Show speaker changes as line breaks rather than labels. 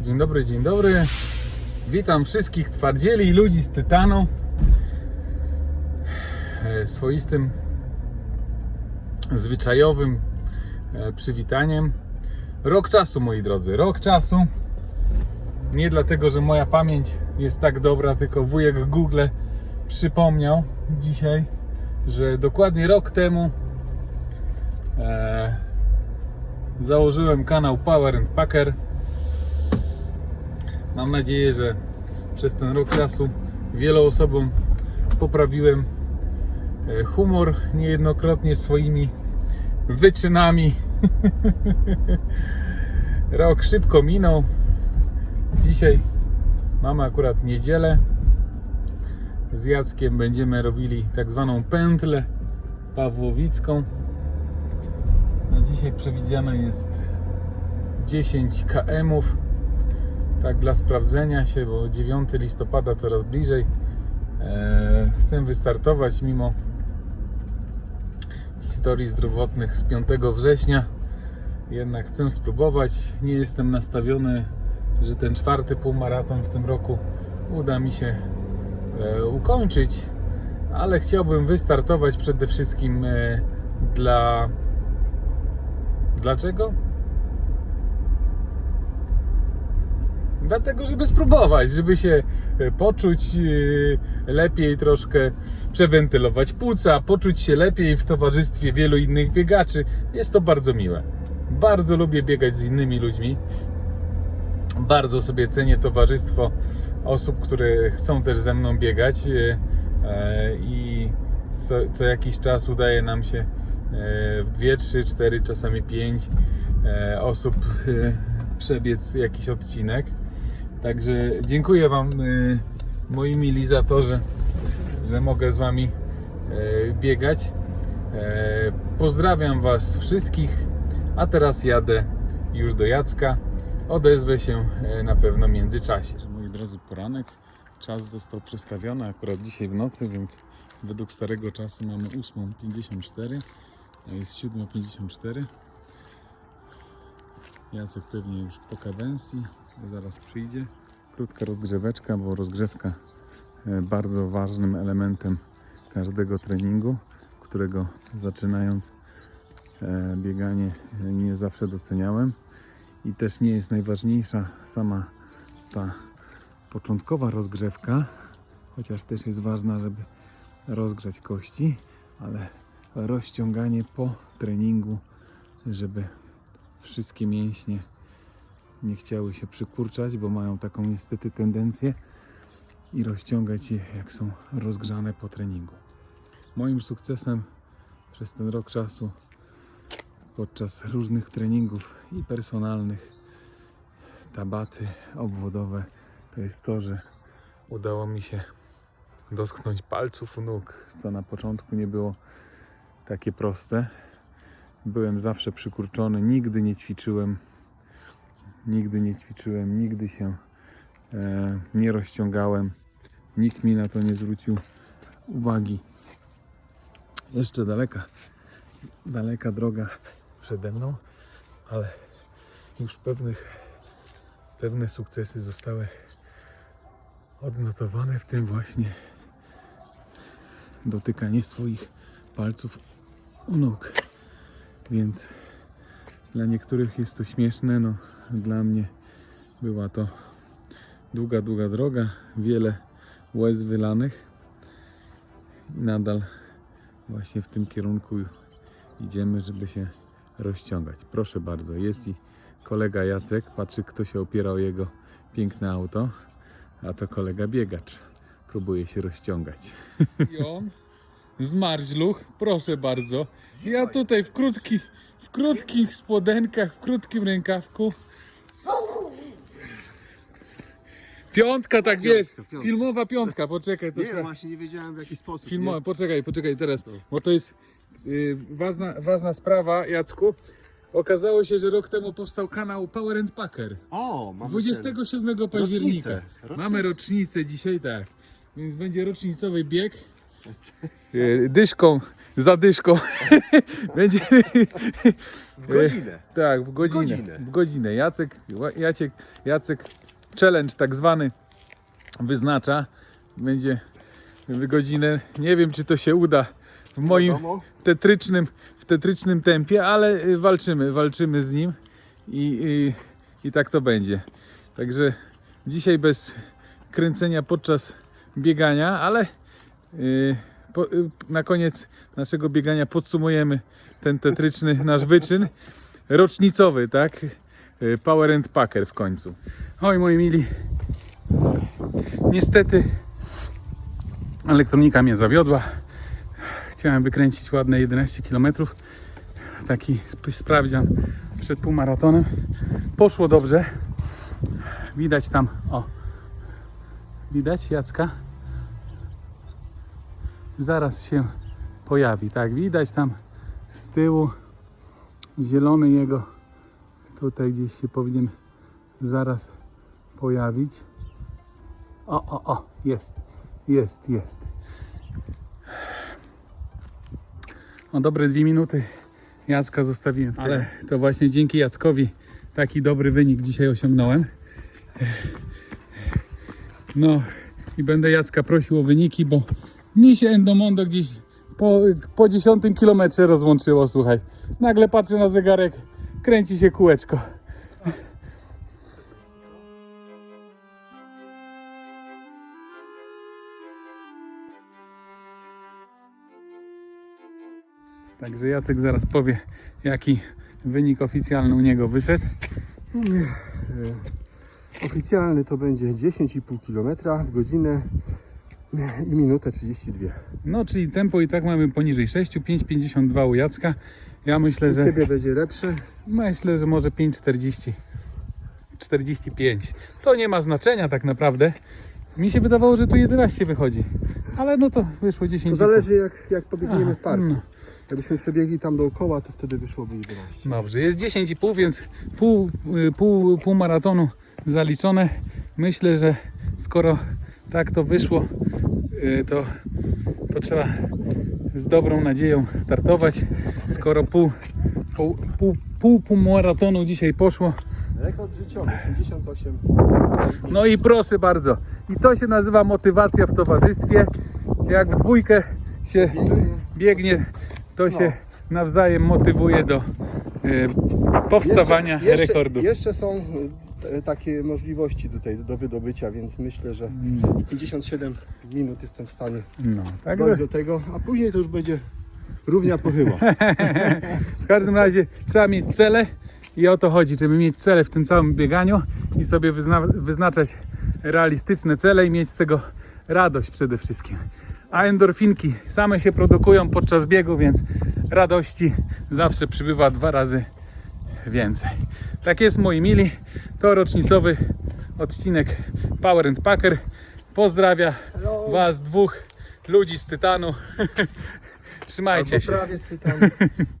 Dzień dobry, dzień dobry. Witam wszystkich twardzieli i ludzi z Tytanu. E, Swoistym, zwyczajowym e, przywitaniem. Rok czasu, moi drodzy, rok czasu. Nie dlatego, że moja pamięć jest tak dobra, tylko wujek Google przypomniał dzisiaj, że dokładnie rok temu e, założyłem kanał Power and Packer. Mam nadzieję, że przez ten rok czasu wielu osobom poprawiłem e, humor niejednokrotnie swoimi wyczynami. Rok szybko minął. Dzisiaj mamy akurat niedzielę. Z Jackiem będziemy robili tak zwaną pętlę pawłowicką. Na dzisiaj przewidziane jest 10 km. Tak dla sprawdzenia się, bo 9 listopada coraz bliżej. Eee, chcę wystartować mimo historii zdrowotnych z 5 września. Jednak chcę spróbować. Nie jestem nastawiony, że ten czwarty półmaraton w tym roku uda mi się e, ukończyć, ale chciałbym wystartować przede wszystkim e, dla. Dlaczego? Dlatego, żeby spróbować, żeby się e, poczuć e, lepiej, troszkę przewentylować płuca, poczuć się lepiej w towarzystwie wielu innych biegaczy. Jest to bardzo miłe. Bardzo lubię biegać z innymi ludźmi. Bardzo sobie cenię towarzystwo osób, które chcą też ze mną biegać e, i co, co jakiś czas udaje nam się w 2, 3, 4, czasami 5 osób przebiec jakiś odcinek. Także dziękuję Wam, e, moi mili, za to, że, że mogę z Wami e, biegać. E, Pozdrawiam Was wszystkich, a teraz jadę już do Jacka. Odezwę się e, na pewno w międzyczasie. Moi drodzy, poranek. Czas został przestawiony akurat dzisiaj w nocy, więc według starego czasu mamy 8.54, a jest 7.54. Jacek pewnie już po kadencji, zaraz przyjdzie. Krótka rozgrzeweczka, bo rozgrzewka e, bardzo ważnym elementem każdego treningu, którego zaczynając e, bieganie e, nie zawsze doceniałem i też nie jest najważniejsza sama ta początkowa rozgrzewka, chociaż też jest ważna, żeby rozgrzać kości, ale rozciąganie po treningu, żeby wszystkie mięśnie nie chciały się przykurczać, bo mają taką niestety tendencję i rozciągać je jak są rozgrzane po treningu. Moim sukcesem przez ten rok czasu podczas różnych treningów i personalnych, tabaty obwodowe, to jest to, że udało mi się dotknąć palców nóg, co na początku nie było takie proste. Byłem zawsze przykurczony, nigdy nie ćwiczyłem, nigdy nie ćwiczyłem, nigdy się e, nie rozciągałem. Nikt mi na to nie zwrócił uwagi. Jeszcze daleka, daleka droga przede mną, ale już pewnych, pewne sukcesy zostały odnotowane, w tym właśnie dotykanie swoich palców u nóg. Więc dla niektórych jest to śmieszne, no dla mnie była to długa, długa droga, wiele łez wylanych i nadal właśnie w tym kierunku idziemy, żeby się rozciągać. Proszę bardzo, jest i kolega Jacek, patrzy kto się opiera o jego piękne auto, a to kolega biegacz. Próbuje się rozciągać. I on z marzluch, proszę bardzo. Ja tutaj w, krótki, w krótkich spodenkach, w krótkim rękawku. Piątka, tak wiesz,
piątka.
filmowa piątka, poczekaj, to
Nie,
trzeba...
właśnie nie wiedziałem w jaki sposób.
Filmowa, poczekaj, poczekaj teraz, bo to jest y, ważna, ważna sprawa, Jacku. Okazało się, że rok temu powstał kanał Power and Packer.
O, mamy
27 października.
Rocznicę.
Mamy rocznicę dzisiaj, tak. Więc będzie rocznicowy bieg. E, Dyszką zadyszką. Będziemy
W godzinę.
Tak, w godzinę.
godzinę.
W godzinę. Jacek, Jacek, Jacek challenge tak zwany wyznacza. Będzie godzinę. Nie wiem, czy to się uda w moim tetrycznym, w tetrycznym tempie, ale y, walczymy, walczymy z nim i, i, i tak to będzie. Także dzisiaj bez kręcenia podczas biegania, ale y, po, y, na koniec naszego biegania podsumujemy ten tetryczny nasz wyczyn rocznicowy, tak? Y, Power and Packer w końcu. Oj, moi mili, niestety elektronika mnie zawiodła. Chciałem wykręcić ładne 11 km. Taki sp- sprawdzian przed półmaratonem. Poszło dobrze. Widać tam, o, widać Jacka? Zaraz się pojawi, tak, widać tam z tyłu zielony jego tutaj gdzieś się powinien zaraz pojawić. O, o, o, jest, jest, jest. O dobre dwie minuty Jacka zostawiłem w tyle. Ale to właśnie dzięki Jackowi taki dobry wynik dzisiaj osiągnąłem. No i będę Jacka prosił o wyniki, bo mi się Endomondo gdzieś po, po 10 kilometrze rozłączyło, słuchaj. Nagle patrzę na zegarek, kręci się kółeczko. Także Jacek zaraz powie, jaki wynik oficjalny u niego wyszedł.
Oficjalny to będzie 10,5 km w godzinę i minutę 32.
No, czyli tempo i tak mamy poniżej 6, 5,52 u Jacka. Ja myślę, że
Ciebie będzie lepsze.
myślę, że może 5,40. 45. To nie ma znaczenia tak naprawdę. Mi się wydawało, że tu 11 wychodzi. Ale no to wyszło 10.
To zależy jak, jak pobiegniemy
Aha,
w parku.
no.
Jakbyśmy przebiegli tam dookoła, to wtedy wyszłoby 11.
Dobrze, jest 10,5, więc pół, y, pół, pół maratonu zaliczone. Myślę, że skoro tak to wyszło, y, to, to trzeba z dobrą nadzieją startować. Skoro pół, pół, pół, pół, pół maratonu dzisiaj poszło,
Rekord życiowy 58.
No i proszę bardzo. I to się nazywa motywacja w towarzystwie. Jak w dwójkę się biegnie, to się nawzajem motywuje do e, powstawania
jeszcze,
rekordów.
Jeszcze są takie możliwości tutaj do wydobycia, więc myślę, że w 57 minut jestem w stanie
No, tak
dojść do tego, a później to już będzie równia pochyła.
w każdym razie trzeba mieć cele i o to chodzi, żeby mieć cele w tym całym bieganiu i sobie wyzna wyznaczać realistyczne cele i mieć z tego radość przede wszystkim. A endorfinki same się produkują podczas biegu, więc radości zawsze przybywa dwa razy więcej. Tak jest moi mili, to rocznicowy odcinek Power and Packer. Pozdrawia
Hello.
Was dwóch ludzi z Tytanu. Trzymajcie
Albo
się.
prawie z tytanu.